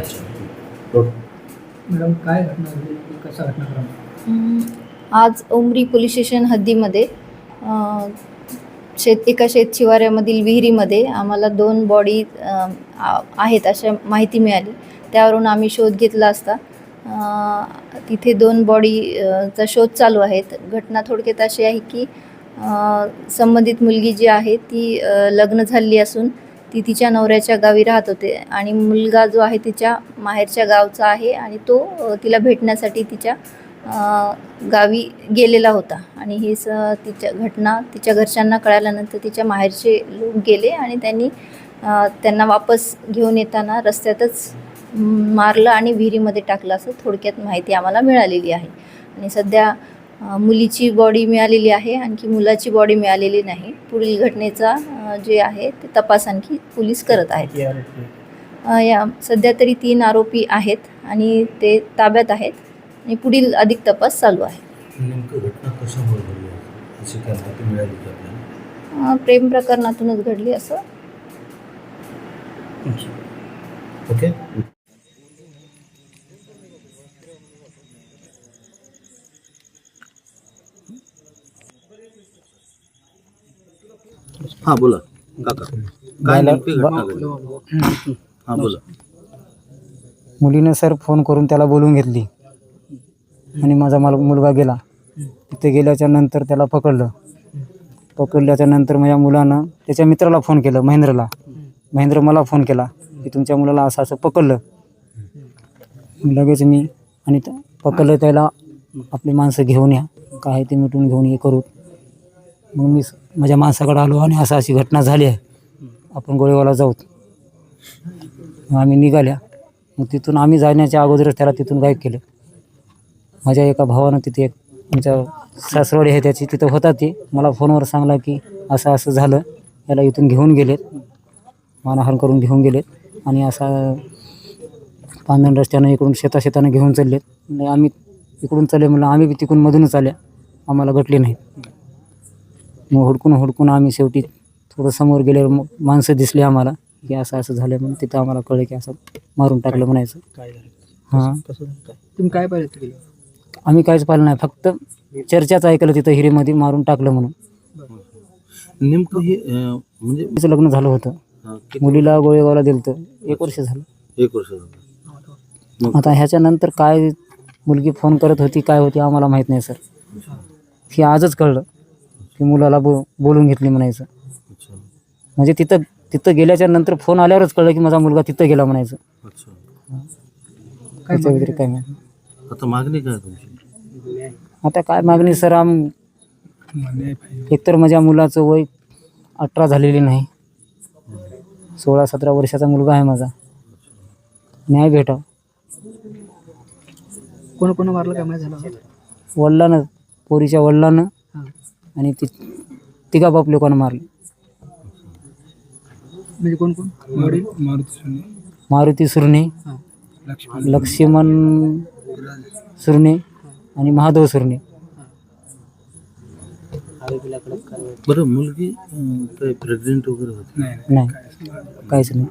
अच्छा मॅडम काय घटना घडली? नेमकी? कसा घटनाक्रम हम्म, आज उमरी पोलीस स्टेशन हद्दीमध्ये शेत एका शेत शिवाऱ्यामधील विहिरीमध्ये आम्हाला दोन बॉडी आहेत अशा माहिती मिळाली. त्यावरून आम्ही शोध घेतला असता. अ, तिथे दोन बॉडी अ, चा शोध चालू आहेत. घटना थोडक्यात अशी आहे की अ, संबंधित मुलगी जी आहे ती लग्न झालेली असून ती तिच्या नवऱ्याच्या गावी राहत होते. आणि मुलगा जो आहे तिच्या माहेरच्या गावचा आहे आणि तो तिला भेटण्यासाठी तिच्या गावी गेलेला होता. आणि ही स तिच्या घटना तिच्या घरच्यांना कळाल्यानंतर तिच्या माहेरचे लोक गेले आणि त्यांनी त्यांना वापस घेऊन येताना रस्त्यातच मारलं आणि विहिरीमध्ये टाकलं असं थोडक्यात माहिती आम्हाला मिळालेली आहे. आणि सध्या मुलीची बॉडी मिळालेली आहे आणखी मुलाची बॉडी मिळालेली नाही. पुढील घटनेचा जे आहे ते तपास आणखी पोलीस करत आहेत. या सध्या तरी तीन आरोपी आहेत आणि ते ताब्यात आहेत. आणि पुढील अधिक तपास चालू आहे. प्रेम प्रकरणातूनच घडली असं हां बोला. काका काय नेमकी घटना घडली? हां बोला. मुलीनं सर फोन करून त्याला बोलवून घेतली. आणि माझा माल मुलगा गेला. तिथे गेल्याच्यानंतर त्याला पकडलं. पकडल्याच्या नंतर माझ्या मुलानं त्याच्या मित्राला फोन केलं महेंद्रला. महेंद्र मला फोन केला की तुमच्या मुलाला असं असं पकडलं. लगेच मी आणि पकडलं त्याला आपली माणसं घेऊन या. काय ते मिटून घेऊन ये करू. मग मी स- माझ्या माणसाकडे आलो आणि असं अशी घटना झाली आहे. आपण गोळेवाला जाऊ. आम्ही निघाल्या. मग तिथून आम्ही जाण्याच्या अगोदरच त्याला तिथून गायब केलं. माझ्या एका भावानं तिथे एक आमच्या सासरवाडी आहे त्याची तिथं होता ते. मला फोनवर सांगला की असं असं झालं. याला इथून घेऊन गेलेत. मानहान करून घेऊन गेलेत. आणि असा पांधन रस्त्यानं इकडून शेता शेतानं घेऊन चाललेत. आम्ही इकडून चालले म्हणलं आम्ही बी तिकडून मधूनच आल्या. आम्हाला घटले नाही मग हुडकून हुडकून आम्ही शेवटी थोडं समोर गेल्यावर मग माणसं दिसली आम्हाला की असं असं झालं म्हणून तिथं आम्हाला कळलं की असं मारून टाकलं म्हणायचं. काय झालं? हां. कसं काय? तुम्ही काय पाहिलं तिकडे? आम्ही काहीच पाहिलं नाही फक्त चर्चाच ऐकलं तिथं हिरीमध्ये मारून टाकलं म्हणून. नेमकं हे अं, म्हणजे तिचं लग्न झालं होतं. किती- मुलीला गोळेगावला दिलं होतं. एक वर्ष झालं. एक वर्ष झालं. मग आता ह्याच्यानंतर काय मुलगी फोन करत होती काय होती आम्हाला माहीत नाही सर. हे आजच कळलं. की मुलाला बो बोलून घेतली म्हणायचं. अच्छा. म्हणजे तिथं तिथं गेल्याच्यानंतर फोन आल्यावरच कळलं की माझा मुलगा तिथं गेला म्हणायचं. अच्छा. त्याच्या व्यतिरिक्त काय नाही. आता मागणी काय तुमची? आता काय मागणी सर आम एकतर माझ्या मुलाचं वय अठरा झालेली नाही. सोळा सतरा वर्षाचा मुलगा आहे माझा. न्याय भेटाव. कोण कोण मारलं? काय माहिती झालं? वडिलानं पोरीच्या वडिलानं आणि ती तिघा बाप लोकांना मारले. म्हणजे कोण कोण? वडील मारुती सुरणे हां. लक्ष्मण. सुरणे आणि महादेव सुरणे. बरं मुलगी प्रेग्नेंट वगैरे होती? नाही काहीच नाही.